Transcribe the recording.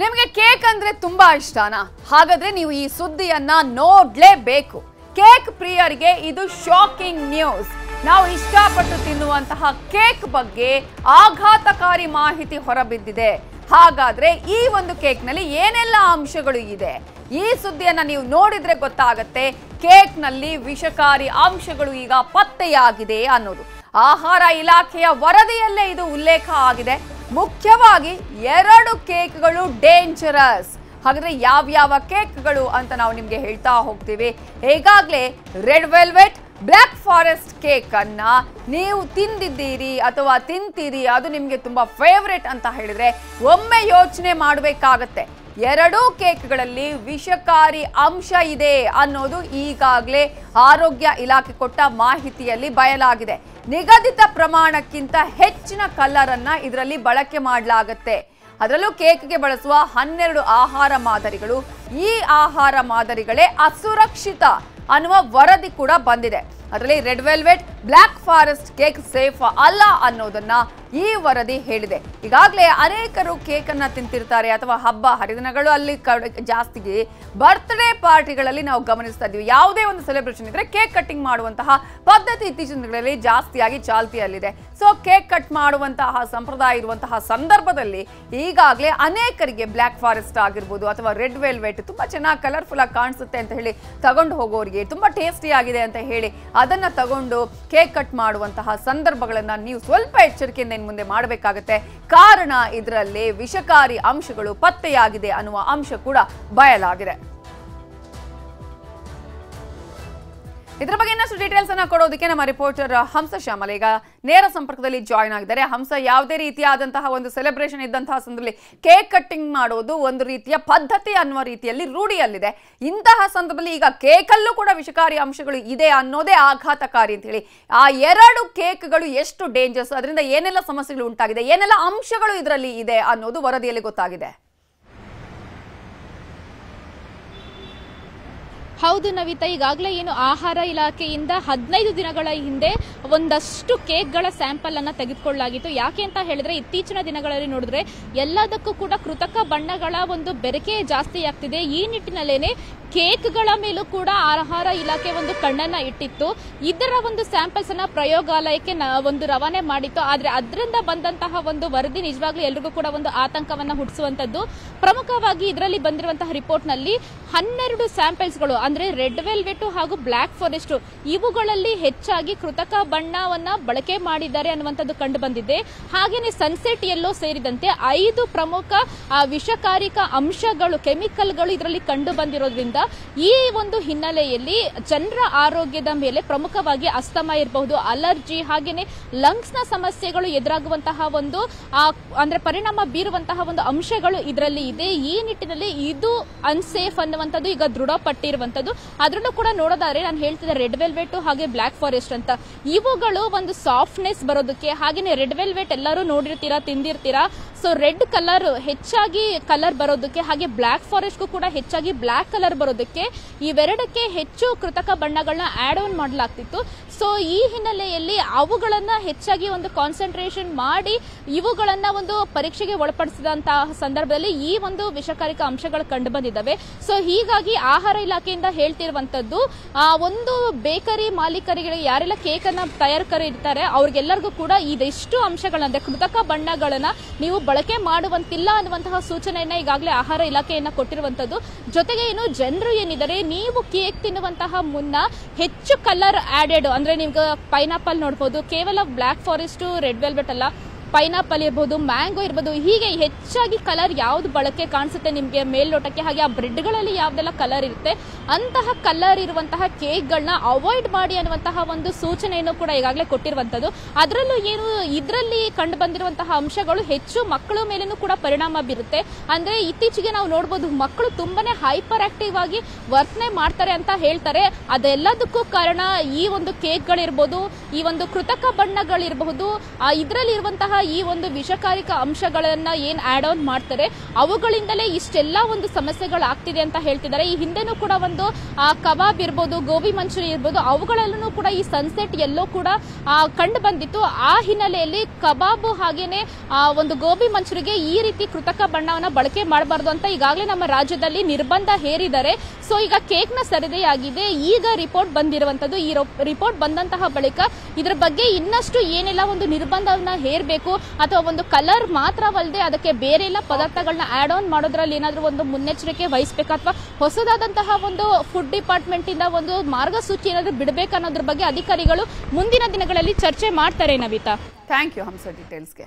ನಿಮಗೆ ಕೇಕ್ ಅಂದ್ರೆ ತುಂಬಾ ಇಷ್ಟನಾ? ಹಾಗಾದ್ರೆ ನೀವು ಈ ಸುದ್ದಿಯನ್ನ ನೋಡ್ಲೇಬೇಕು. ಕೇಕ್ ಪ್ರಿಯರಿಗೆ ಇದು ಶಾಕಿಂಗ್ ನ್ಯೂಸ್ ನಾವು ಇಷ್ಟಪಟ್ಟು ತಿನ್ನುವಂತಹ ಕೇಕ್ ಬಗ್ಗೆ ಆಘಾತಕಾರಿ ಮಾಹಿತಿ ಹೊರಬಿದ್ದಿದೆ. ಹಾಗಾದ್ರೆ ಈ ಒಂದು ಕೇಕ್ನಲ್ಲಿ ಏನೆಲ್ಲ ಅಂಶಗಳು ಇದೆ? ಈ ಸುದ್ದಿಯನ್ನ ನೀವು ನೋಡಿದ್ರೆ ಗೊತ್ತಾಗತ್ತೆ, ಕೇಕ್ನಲ್ಲಿ ವಿಷಕಾರಿ ಅಂಶಗಳು ಈಗ ಪತ್ತೆಯಾಗಿದೆ ಅನ್ನೋದು. ಆಹಾರ ಇಲಾಖೆಯ ವರದಿಯಲ್ಲೇ ಇದು ಉಲ್ಲೇಖ ಆಗಿದೆ. ಮುಖ್ಯವಾಗಿ ಎರಡು ಕೇಕ್ಗಳು ಡೇಂಜರಸ್ ಹಾಗಾದ್ರೆ ಯಾವ್ಯಾವ ಕೇಕ್ಗಳು ಅಂತ ನಾವು ನಿಮಗೆ ಹೇಳ್ತಾ ಹೋಗ್ತೀವಿ. ಈಗಾಗಲೇ red velvet black forest cake ಅನ್ನ ನೀವು ತಿಂದಿದ್ದೀರಿ ಅಥವಾ ತಿಂತೀರಿ, ಅದು ನಿಮಗೆ ತುಂಬಾ ಫೇವ್ರೆಟ್ ಅಂತ ಹೇಳಿದ್ರೆ ಒಮ್ಮೆ ಯೋಚನೆ ಮಾಡಬೇಕಾಗತ್ತೆ. ಎರಡೂ ಕೇಕ್ಗಳಲ್ಲಿ ವಿಷಕಾರಿ ಅಂಶ ಇದೆ ಅನ್ನೋದು ಈಗಾಗಲೇ ಆರೋಗ್ಯ ಇಲಾಖೆ ಕೊಟ್ಟ ಮಾಹಿತಿಯಲ್ಲಿ ಬಯಲಾಗಿದೆ. ನಿಗದಿತ ಪ್ರಮಾಣಕ್ಕಿಂತ ಹೆಚ್ಚಿನ ಕಲರ್ ಅನ್ನ ಇದರಲ್ಲಿ ಬಳಕೆ ಮಾಡಲಾಗತ್ತೆ. ಅದರಲ್ಲೂ ಕೇಕ್ಗೆ ಬಳಸುವ ಹನ್ನೆರಡು ಆಹಾರ ಮಾದರಿಗಳು. ಈ ಆಹಾರ ಮಾದರಿಗಳೇ ಅಸುರಕ್ಷಿತ ಅನ್ನುವ ವರದಿ ಕೂಡ ಬಂದಿದೆ. ಅದರಲ್ಲಿ red velvet black forest cake safe ಅಲ್ಲ ಅನ್ನೋದನ್ನ ಈ ವರದಿ ಹೇಳಿದೆ. ಈಗಾಗಲೇ ಅನೇಕರು ಕೇಕ್ ಅನ್ನ ತಿಂತಿರ್ತಾರೆ ಅಥವಾ ಹಬ್ಬ, ಹರಿದಿನಗಳು ಅಲ್ಲಿ ಕಡೆ ಜಾಸ್ತಿಗೆ ಬರ್ತ್ಡೇ ಪಾರ್ಟಿಗಳಲ್ಲಿ ನಾವು ಗಮನಿಸ್ತಾ ಇದ್ದೀವಿ. ಯಾವುದೇ ಒಂದು ಸೆಲೆಬ್ರೇಷನ್ ಇದ್ರೆ ಕೇಕ್ ಕಟ್ಟಿಂಗ್ ಮಾಡುವಂತಹ ಪದ್ಧತಿ ಇತ್ತೀಚಿನ ದಿನಗಳಲ್ಲಿ ಜಾಸ್ತಿಯಾಗಿ ಚಾಲ್ತಿಯಲ್ಲಿದೆ. ಸೊ ಕೇಕ್ ಕಟ್ ಮಾಡುವಂತಹ ಸಂಪ್ರದಾಯ ಇರುವಂತಹ ಸಂದರ್ಭದಲ್ಲಿ ಈಗಾಗಲೇ ಅನೇಕರಿಗೆ ಬ್ಲ್ಯಾಕ್ ಫಾರೆಸ್ಟ್ ಆಗಿರ್ಬೋದು ಅಥವಾ ರೆಡ್ ವೆಲ್ವೆಟ್ ತುಂಬಾ ಚೆನ್ನಾಗಿ ಕಲರ್ಫುಲ್ ಆಗಿ ಕಾಣಿಸುತ್ತೆ ಅಂತ ಹೇಳಿ ತಗೊಂಡು ಹೋಗೋರಿಗೆ ತುಂಬಾ ಟೇಸ್ಟಿ ಆಗಿದೆ ಅಂತ ಹೇಳಿ ಅದನ್ನ ತಗೊಂಡು ಕೇಕ್ ಕಟ್ ಮಾಡುವಂತಹ ಸಂದರ್ಭಗಳನ್ನ ನೀವು ಸ್ವಲ್ಪ ಎಚ್ಚರಿಕೆಯಿಂದ ಇನ್ನು ಮುಂದೆ ಮಾಡಬೇಕಾಗತ್ತೆ. ಕಾರಣ ಇದರಲ್ಲಿ ವಿಷಕಾರಿ ಅಂಶಗಳು ಪತ್ತೆಯಾಗಿದೆ ಅನ್ನುವ ಅಂಶ ಕೂಡ ಬಯಲಾಗಿದೆ. ಇದರ ಬಗ್ಗೆ ಇನ್ನಷ್ಟು ಡೀಟೇಲ್ಸ್ ಅನ್ನ ಕೊಡೋದಕ್ಕೆ ನಮ್ಮ ರಿಪೋರ್ಟರ್ ಹಂಸ ಶ್ಯಾಮಲ್ ಈಗ ನೇರ ಸಂಪರ್ಕದಲ್ಲಿ ಜಾಯ್ನ್ ಆಗಿದ್ದಾರೆ. ಹಂಸ, ಯಾವುದೇ ರೀತಿಯಾದಂತಹ ಒಂದು ಸೆಲೆಬ್ರೇಷನ್ ಇದ್ದಂತಹ ಸಂದರ್ಭದಲ್ಲಿ ಕೇಕ್ ಕಟ್ಟಿಂಗ್ ಮಾಡೋದು ಒಂದು ರೀತಿಯ ಪದ್ಧತಿ ಅನ್ನುವ ರೀತಿಯಲ್ಲಿ ರೂಢಿಯಲ್ಲಿದೆ. ಇಂತಹ ಸಂದರ್ಭದಲ್ಲಿ ಈಗ ಕೇಕಲ್ಲೂ ಕೂಡ ವಿಷಕಾರಿ ಅಂಶಗಳು ಇದೆ ಅನ್ನೋದೇ ಆಘಾತಕಾರಿ ಅಂತ ಹೇಳಿ. ಆ ಎರಡು ಕೇಕ್ಗಳು ಎಷ್ಟು ಡೇಂಜರ್ಸ್ ಅದರಿಂದ ಏನೆಲ್ಲ ಸಮಸ್ಯೆಗಳು ಉಂಟಾಗಿದೆ, ಏನೆಲ್ಲ ಅಂಶಗಳು ಇದರಲ್ಲಿ ಇದೆ ಅನ್ನೋದು ವರದಿಯಲ್ಲಿ ಗೊತ್ತಾಗಿದೆ. ಹೌದು ನವಿತಾ, ಈಗಾಗಲೇ ಏನು ಆಹಾರ ಇಲಾಖೆಯಿಂದ ಹದಿನೈದು ದಿನಗಳ ಹಿಂದೆ ಒಂದಷ್ಟು ಕೇಕ್ಗಳ ಸ್ಯಾಂಪಲ್ ಅನ್ನ ತೆಗೆದುಕೊಳ್ಳಲಾಗಿತ್ತು. ಯಾಕೆ ಅಂತ ಹೇಳಿದ್ರೆ, ಇತ್ತೀಚಿನ ದಿನಗಳಲ್ಲಿ ನೋಡಿದ್ರೆ ಎಲ್ಲದಕ್ಕೂ ಕೂಡ ಕೃತಕ ಬಣ್ಣಗಳ ಒಂದು ಬೆರಕೆ ಜಾಸ್ತಿ ಆಗ್ತಿದೆ. ಈ ನಿಟ್ಟಿನಲ್ಲೇನೆ ಕೇಕ್ಗಳ ಮೇಲೂ ಕೂಡ ಆಹಾರ ಇಲಾಖೆ ಒಂದು ಕಣ್ಣನ್ನ ಇಟ್ಟಿತ್ತು. ಇದರ ಒಂದು ಸ್ಯಾಂಪಲ್ಸ್ ಅನ್ನ ಪ್ರಯೋಗಾಲಯಕ್ಕೆ ಒಂದು ರವಾನೆ ಮಾಡಿತ್ತು. ಆದ್ರೆ ಅದರಿಂದ ಬಂದಂತಹ ಒಂದು ವರದಿ ನಿಜವಾಗ್ಲೂ ಎಲ್ರಿಗೂ ಕೂಡ ಒಂದು ಆತಂಕವನ್ನ ಹುಟ್ಟಿಸುವಂತದ್ದು. ಪ್ರಮುಖವಾಗಿ ಇದರಲ್ಲಿ ಬಂದಿರುವಂತಹ ರಿಪೋರ್ಟ್ನಲ್ಲಿ ಹನ್ನೆರಡು ಸ್ಯಾಂಪಲ್ಸ್ಗಳು ಅಂದ್ರೆ ರೆಡ್ ವೆಲ್ವೆಟ್ ಹಾಗೂ ಬ್ಲಾಕ್ ಫಾರೆಸ್ಟ್, ಇವುಗಳಲ್ಲಿ ಹೆಚ್ಚಾಗಿ ಕೃತಕ ಬಣ್ಣವನ್ನ ಬಳಕೆ ಮಾಡಿದ್ದಾರೆ ಅನ್ನುವಂಥದ್ದು ಕಂಡು ಬಂದಿದೆ. ಹಾಗೇನೆ ಸನ್ಸೆಟ್ ಎಲ್ಲೋ ಸೇರಿದಂತೆ ಐದು ಪ್ರಮುಖ ವಿಷಕಾರಿಕ ಅಂಶಗಳು, ಕೆಮಿಕಲ್ಗಳು ಇದರಲ್ಲಿ ಕಂಡು ಬಂದಿರೋದ್ರಿಂದ ಈ ಒಂದು ಹಿನ್ನೆಲೆಯಲ್ಲಿ ಜನರ ಆರೋಗ್ಯದ ಮೇಲೆ ಪ್ರಮುಖವಾಗಿ ಅಸ್ತಮ ಇರಬಹುದು. ಅಲರ್ಜಿ ಹಾಗೇನೆ ಲಂಗ್ಸ್ನ ಸಮಸ್ಯೆಗಳು ಎದುರಾಗುವಂತಹ ಒಂದು ಅಂದ್ರೆ ಪರಿಣಾಮ ಬೀರುವಂತಹ ಒಂದು ಅಂಶಗಳು ಇದರಲ್ಲಿ ಇದೆ. ಈ ನಿಟ್ಟಿನಲ್ಲಿ ಇದು ಅನ್ಸೇಫ್ ಅನ್ನುವಂಥದ್ದು ಈಗ ದೃಢಪಟ್ಟಿರುವಂತದ್ದು ಅದರಲ್ಲೂ ಕೂಡ ನೋಡೋದಾದ್ರೆ ನಾನು ಹೇಳ್ತಿದ್ದೆ ರೆಡ್ ವೆಲ್ವೆಟ್ ಹಾಗೆ ಬ್ಲಾಕ್ ಫಾರೆಸ್ಟ್ ಅಂತ. ಇವುಗಳು ಒಂದು ಸಾಫ್ಟ್ನೆಸ್ ಬರೋದಕ್ಕೆ ಹಾಗೇನೆ ರೆಡ್ ವೆಲ್ವೆಟ್ ಎಲ್ಲರೂ ನೋಡಿರ್ತೀರಾ, ತಿಂದಿರ್ತೀರಾ? ಸೊ ರೆಡ್ ಕಲರ್ ಹೆಚ್ಚಾಗಿ ಕಲರ್ ಬರೋದಕ್ಕೆ ಹಾಗೆ ಬ್ಲಾಕ್ ಫಾರೆಸ್ಟ್ಗೂ ಕೂಡ ಹೆಚ್ಚಾಗಿ ಬ್ಲಾಕ್ ಕಲರ್ ಬರೋದಕ್ಕೆ ಇವೆರಡಕ್ಕೆ ಹೆಚ್ಚು ಕೃತಕ ಬಣ್ಣಗಳನ್ನ ಆಡ್ ಆನ್ ಮಾಡಲಾಗ್ತಿತ್ತು. ಸೊ ಈ ಹಿನ್ನೆಲೆಯಲ್ಲಿ ಅವುಗಳನ್ನ ಹೆಚ್ಚಾಗಿ ಒಂದು ಕಾನ್ಸಂಟ್ರೇಷನ್ ಮಾಡಿ ಇವುಗಳನ್ನ ಒಂದು ಪರೀಕ್ಷೆಗೆ ಒಳಪಡಿಸಿದಂತಹ ಸಂದರ್ಭದಲ್ಲಿ ಈ ಒಂದು ವಿಷಕಾರಿಕ ಅಂಶಗಳು ಕಂಡು ಬಂದಿದ್ದಾವೆ. ಸೊ ಹೀಗಾಗಿ ಆಹಾರ ಇಲಾಖೆಯಿಂದ ಹೇಳ್ತಿರುವಂತದ್ದು ಆ ಒಂದು ಬೇಕರಿ ಮಾಲೀಕರಿಗೆ ಯಾರೆಲ್ಲ ಕೇಕ್ ಅನ್ನ ತಯಾರಕರು ಇರ್ತಾರೆ, ಅವ್ರಿಗೆಲ್ಲರಿಗೂ ಕೂಡ ಇದೆಷ್ಟು ಅಂಶಗಳನ್ನ ಅಂದ್ರೆ ಕೃತಕ ಬಣ್ಣಗಳನ್ನ ನೀವು ಬಳಕೆ ಮಾಡುವಂತಿಲ್ಲ ಅನ್ನುವಂತಹ ಸೂಚನೆಯನ್ನ ಈಗಾಗಲೇ ಆಹಾರ ಇಲಾಖೆಯನ್ನ ಕೊಟ್ಟಿರುವಂತದ್ದು ಜೊತೆಗೆ ಏನು ಜನರು ಏನಿದ್ದಾರೆ, ನೀವು ಕೇಕ್ ತಿನ್ನುವಂತಹ ಮುನ್ನ ಹೆಚ್ಚು ಕಲರ್ ಆಡೆಡ್ ಅಂದ್ರೆ ನಿಮ್ಗೆ ಪೈನಾಪಲ್ ನೋಡ್ಬೋದು, ಕೇವಲ ಬ್ಲಾಕ್ ಫಾರೆಸ್ಟ್ ರೆಡ್ ವೆಲ್ವೆಟ್ ಅಲ್ಲ ಪೈನಾಪಲ್ ಇರ್ಬೋದು, ಮ್ಯಾಂಗೋ ಇರ್ಬೋದು, ಹೀಗೆ ಹೆಚ್ಚಾಗಿ ಕಲರ್ ಯಾವ್ದು ಬಳಕೆ ಕಾಣಿಸುತ್ತೆ ನಿಮಗೆ? ಮೇಲ್ನೋಟಕ್ಕೆ ಹಾಗೆ ಆ ಬ್ರೆಡ್ಗಳಲ್ಲಿ ಯಾವ್ದೆಲ್ಲ ಕಲರ್ ಇರುತ್ತೆ? ಅಂತಹ ಕಲರ್ ಇರುವಂತಹ ಕೇಕ್ಗಳನ್ನ ಅವಾಯ್ಡ್ ಮಾಡಿ ಅನ್ನುವಂತಹ ಒಂದು ಸೂಚನೆಯನ್ನು ಕೂಡ ಈಗಾಗಲೇ ಕೊಟ್ಟಿರುವಂತದ್ದು ಅದರಲ್ಲೂ ಏನು, ಇದರಲ್ಲಿ ಕಂಡು ಬಂದಿರುವಂತಹ ಅಂಶಗಳು ಹೆಚ್ಚು ಮಕ್ಕಳ ಮೇಲೂ ಕೂಡ ಪರಿಣಾಮ ಬೀರುತ್ತೆ. ಅಂದ್ರೆ ಇತ್ತೀಚೆಗೆ ನಾವು ನೋಡಬಹುದು ಮಕ್ಕಳು ತುಂಬಾನೇ ಹೈಪರ್ ಆಕ್ಟಿವ್ ಆಗಿ ವರ್ತನೆ ಮಾಡ್ತಾರೆ ಅಂತ ಹೇಳ್ತಾರೆ. ಅದೆಲ್ಲದಕ್ಕೂ ಕಾರಣ ಈ ಒಂದು ಕೇಕ್ಗಳಿರ್ಬೋದು ಈ ಒಂದು ಕೃತಕ ಬಣ್ಣಗಳಿರಬಹುದು ಇದರಲ್ಲಿ ಇರುವಂತಹ ಈ ಒಂದು ವಿಷಕಾರಿಕ ಅಂಶಗಳನ್ನ ಏನ್ ಆಡ್ ಆನ್ ಮಾಡ್ತಾರೆ, ಅವುಗಳಿಂದಲೇ ಇಷ್ಟೆಲ್ಲ ಒಂದು ಸಮಸ್ಯೆಗಳಾಗ್ತಿದೆ ಅಂತ ಹೇಳ್ತಿದ್ದಾರೆ. ಈ ಹಿಂದೆನೂ ಕೂಡ ಒಂದು ಕಬಾಬ್ ಇರ್ಬೋದು, ಗೋಬಿ ಮಂಚೂರಿ ಇರ್ಬೋದು, ಅವುಗಳಲ್ಲೂ ಕೂಡ ಈ ಸನ್ಸೆಟ್ ಎಲ್ಲೋ ಕೂಡ ಕಂಡು ಬಂದಿತ್ತು. ಆ ಹಿನ್ನೆಲೆಯಲ್ಲಿ ಕಬಾಬು ಹಾಗೇನೆ ಒಂದು ಗೋಬಿ ಮಂಚೂರಿಗೆ ಈ ರೀತಿ ಕೃತಕ ಬಣ್ಣವನ್ನ ಬಳಕೆ ಮಾಡಬಾರ್ದು ಅಂತ ಈಗಾಗಲೇ ನಮ್ಮ ರಾಜ್ಯದಲ್ಲಿ ನಿರ್ಬಂಧ ಹೇರಿದ್ದಾರೆ. ಸೊ ಈಗ ಕೇಕ್ನ ಸರಿದೆಯಾಗಿದೆ. ಈಗ ರಿಪೋರ್ಟ್ ಬಂದಿರುವಂತದ್ದು. ಈ ರಿಪೋರ್ಟ್ ಬಂದಂತಹ ಬಳಿಕ ಇದರ ಬಗ್ಗೆ ಇನ್ನಷ್ಟು ಏನೆಲ್ಲ ಒಂದು ನಿರ್ಬಂಧವನ್ನ ಹೇರಬೇಕು ಅಥವಾ ಒಂದು ಕಲರ್ ಮಾತ್ರವಲ್ಲದೆ ಅದಕ್ಕೆ ಬೇರೆ ಎಲ್ಲ ಪದಾರ್ಥಗಳನ್ನ ಆಡ್ ಆನ್ ಮಾಡೋದ್ರಲ್ಲಿ ಏನಾದರೂ ಒಂದು ಮುನ್ನೆಚ್ಚರಿಕೆ ವಹಿಸಬೇಕಾ? ಅಥವಾ ಹೊಸದಾದಂತಹ ಒಂದು ಫುಡ್ ಡಿಪಾರ್ಟ್ಮೆಂಟ್ ಇಂದ ಒಂದು ಮಾರ್ಗಸೂಚಿ ಏನಾದರೂ ಬಿಡಬೇಕು ಅನ್ನೋದ್ರ ಬಗ್ಗೆ ಅಧಿಕಾರಿಗಳು ಮುಂದಿನ ದಿನಗಳಲ್ಲಿ ಚರ್ಚೆ ಮಾಡ್ತಾರೆ ನವಿತಾ. Thank you Hamsa ಡೀಟೇಲ್ಸ್ಗೆ